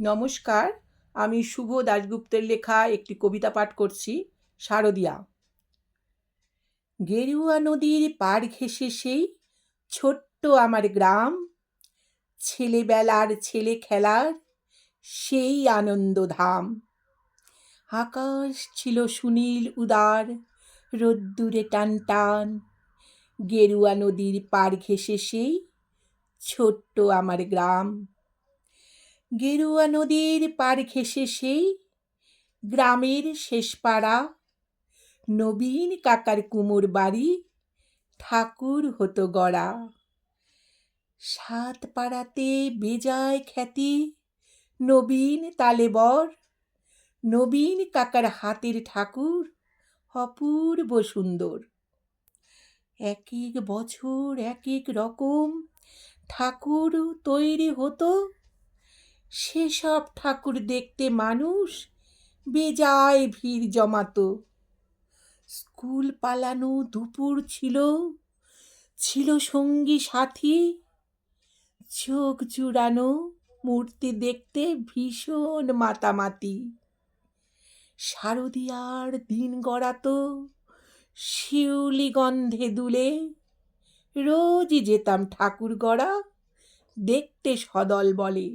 নমস্কার, আমি শুভ দাশগুপ্তের লেখা একটি কবিতা পাঠ করছি, শারদিয়া। গেরুয়া নদীর পাড় ঘেঁষে সেই ছোট্ট আমার গ্রাম, ছেলেবেলার ছেলে খেলার সেই আনন্দধাম আকাশ ছিল সুনীল উদার, রোদ্দুরে টান টান, গেরুয়া নদীর পাড় ঘেঁষে সেই ছোট্ট আমার গ্রাম। গেরুয়া নদীর পার ঘেঁষে সেই গ্রামের শেষ পাড়া। নবীন কাকার কুমোর বাড়ি ঠাকুর হতো গড়া। সাত পাড়াতে বেজায় খ্যাতি, নবীন তালেবর নবীন কাকার হাতের ঠাকুর অপূর্ব সুন্দর। এক এক বছর এক এক রকম ঠাকুর তৈরি হতো। সেসব ঠাকুর দেখতে মানুষ? বেজায় ভিড় জমাতো। স্কুল পালানো দুপুর ছিল। ছিল সঙ্গী সাথী। চোখ জুড়ানো মূর্তি দেখতে ভীষণ মাতামাতি। শারদিয়ার দিন গড়াতো শিউলি গন্ধে দুলে। রোজই যেতাম ঠাকুর গড়া দেখতে সদল বলে।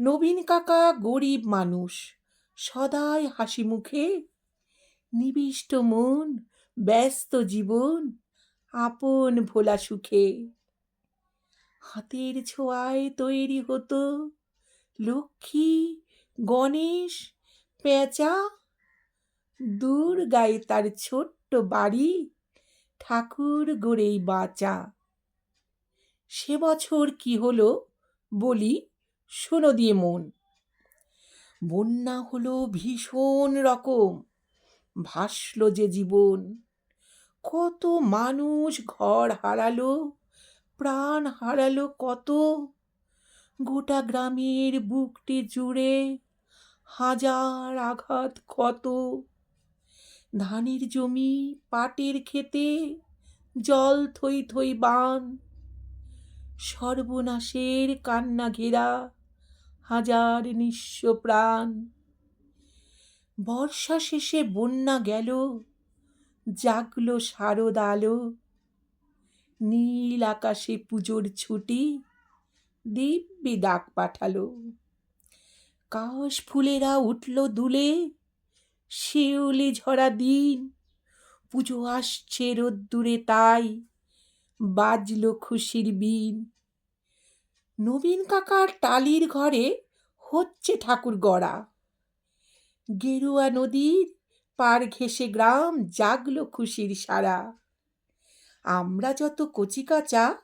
নবীন কাকা গরিব মানুষ। সদাই হাসি মুখে, নিবিষ্ট মন, ব্যস্ত জীবন, আপন ভোলা সুখে। হাতের ছোঁয়ায় তৈরি হতো লক্ষ্মী, গণেশ, পেঁচা। দূর গায়ে তার ছোট্ট বাড়ি, ঠাকুর গড়েই বাঁচা। সে বছর কি হলো বলি? শোনো দিয়ে মন। বন্যা হলো ভীষণ রকম, ভাসল যে জীবন। কত মানুষ ঘর হারালো, প্রাণ হারালো কত। গোটা গ্রামের বুকটি জুড়ে হাজার আঘাত কত। ধানের জমি, পাটের খেতে জল থই থই বান। সর্বনাশের কান্না ঘেরা হাজার নিঃস্ব প্রাণ। বর্ষা শেষে বন্যা গেল, জাগলো শারদ আলো। নীল আকাশে পুজোর ছুটি, দিব্যি ডাক পাঠালো। কাশ ফুলেরা উঠল দুলে, শিউলি ঝরা দিন। পুজো আসছে রোদ্দুরে তাই, বাজলো খুশির বিন। নবীন কাকার টালির ঘরে হচ্ছে ঠাকুর গড়া। গেরুয়া নদীর পার ঘেঁষে গ্রাম জাগলো খুশির সারা। আমরা যত কচিকাচা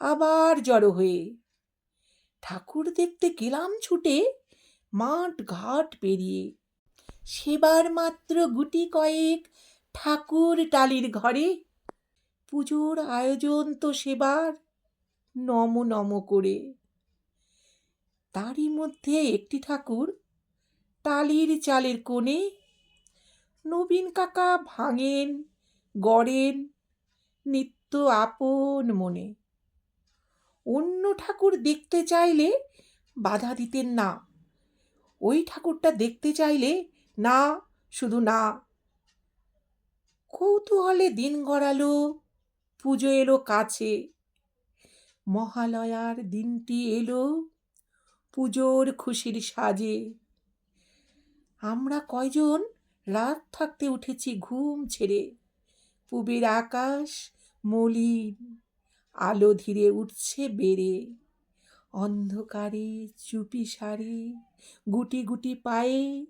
আবার জড়ো হয়ে। ঠাকুর দেখতে গেলাম ছুটে মাঠ ঘাট পেরিয়ে। সেবার মাত্র গুটি কয়েক ঠাকুর টালির ঘরে। পুজোর আয়োজন তো সেবার। নম নম করে। তারই মধ্যে একটি ঠাকুর টালির চালের কোণে নবীন কাকা ভাঙেন, গড়েন নিত্য আপন মনে। অন্য ঠাকুর দেখতে চাইলে বাধা দিতেন না। ওই ঠাকুরটা দেখতে চাইলে না, শুধু না। কৌতূহলে দিন গড়ালো, পুজো এলো কাছে। মহালয়ার দিনটি এলো পুজোর খুশির সাজে। আমরা কয়জন রাত থাকতে উঠেছি ঘুম ছেড়ে। পুবের আকাশ মলিন, আলো ধীরে উঠছে বেড়ে। অন্ধকারে চুপি সারে, গুটি গুটি পায়ে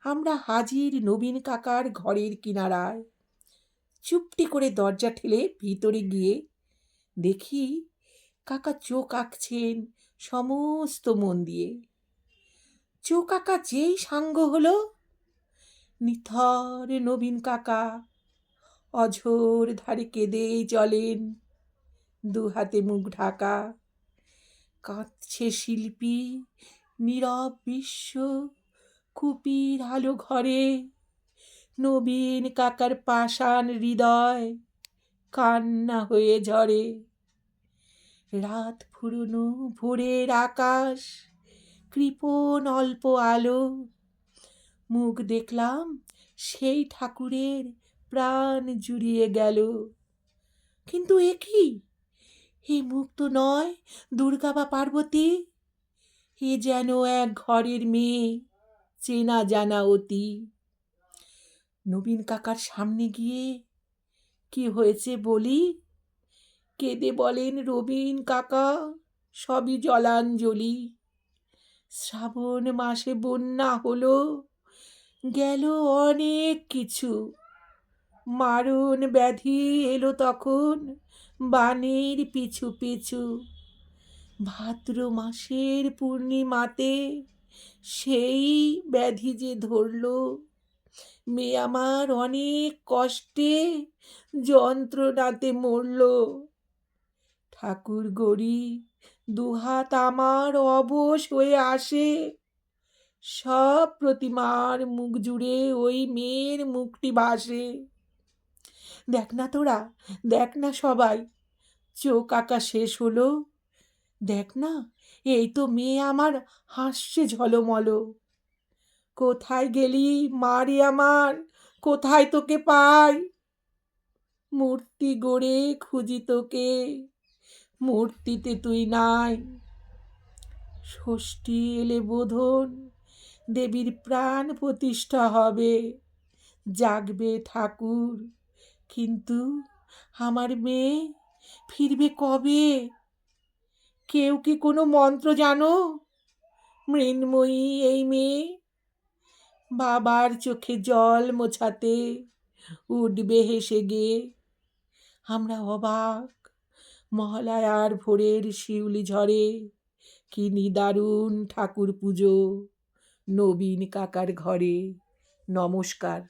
আমরা হাজির নবীন কাকার ঘরের কিনারায়। চুপটি করে দরজা ঠেলে ভিতরে গিয়ে দেখি কাকা চোখ আঁকছেন সমস্ত মন দিয়ে। চোখ আঁকা যেই সাঙ্গ হলো? নিথর নবীন কাকা অঝোর ধারে কেঁদেই চলেন দু হাতে মুখ ঢাকা। কাঁদছে শিল্পী নীরব বিশ্ব কুপির আলো ঘরে। নবীন কাকার পাষাণ হৃদয় কান্না হয়ে ঝরে। রাত ফুরনো ভোরের আকাশ কৃপণ অল্প আলো। মুখ দেখলাম সেই ঠাকুরের প্রাণ জুড়িয়ে গেল। কিন্তু এ কি? এ মুখ তো নয় দুর্গা বা পার্বতী। এ যেন এক ঘরের মেয়ে, চেনা জানা অতি। নবীন কাকার সামনে গিয়ে কি হয়েছে বলি? কেঁদে বলেন, রবিন কাকা, সবই জলাঞ্জলি। শ্রাবণ মাসে বন্যা হলো, গেল অনেক কিছু। মারণ ব্যাধি এলো তখন বানের পিছু পিছু। ভাদ্র মাসের পূর্ণিমাতে সেই ব্যাধি যে ধরলো মেয়ে আমার অনেক কষ্টে যন্ত্রণাতে মরল। ঠাকুর গড়ি দুহাত আমার অবশ হয়ে আসে। সব প্রতিমার মুখ জুড়ে ওই মেয়ের মুখটি ভাসে। দেখ না তোরা, দেখ না সবাই, চোখ আঁকা শেষ হলো। দেখ না, এই তো মেয়ে আমার হাসছে ঝলমল। কোথায় গেলি মারি আমার, কোথায় তোকে পাই? মূর্তি গড়ে খুঁজি তোকে। মূর্তিতে তুই নাই। ষষ্ঠী এলে বোধন দেবীর প্রাণ প্রতিষ্ঠা হবে। জাগবে ঠাকুর, কিন্তু আমার মেয়ে ফিরবে কবে? কেউ কি কোনো মন্ত্র জানো? মৃন্ময়ী এই মেয়ে বাবার চোখে জল মোছাতে উঠবে হেসে গে। আমরা অবাক মহালয়ার ভোরের শিউলি ঝরে কি নিদারুণ ঠাকুর পুজো নবীন কাকার ঘরে। নমস্কার।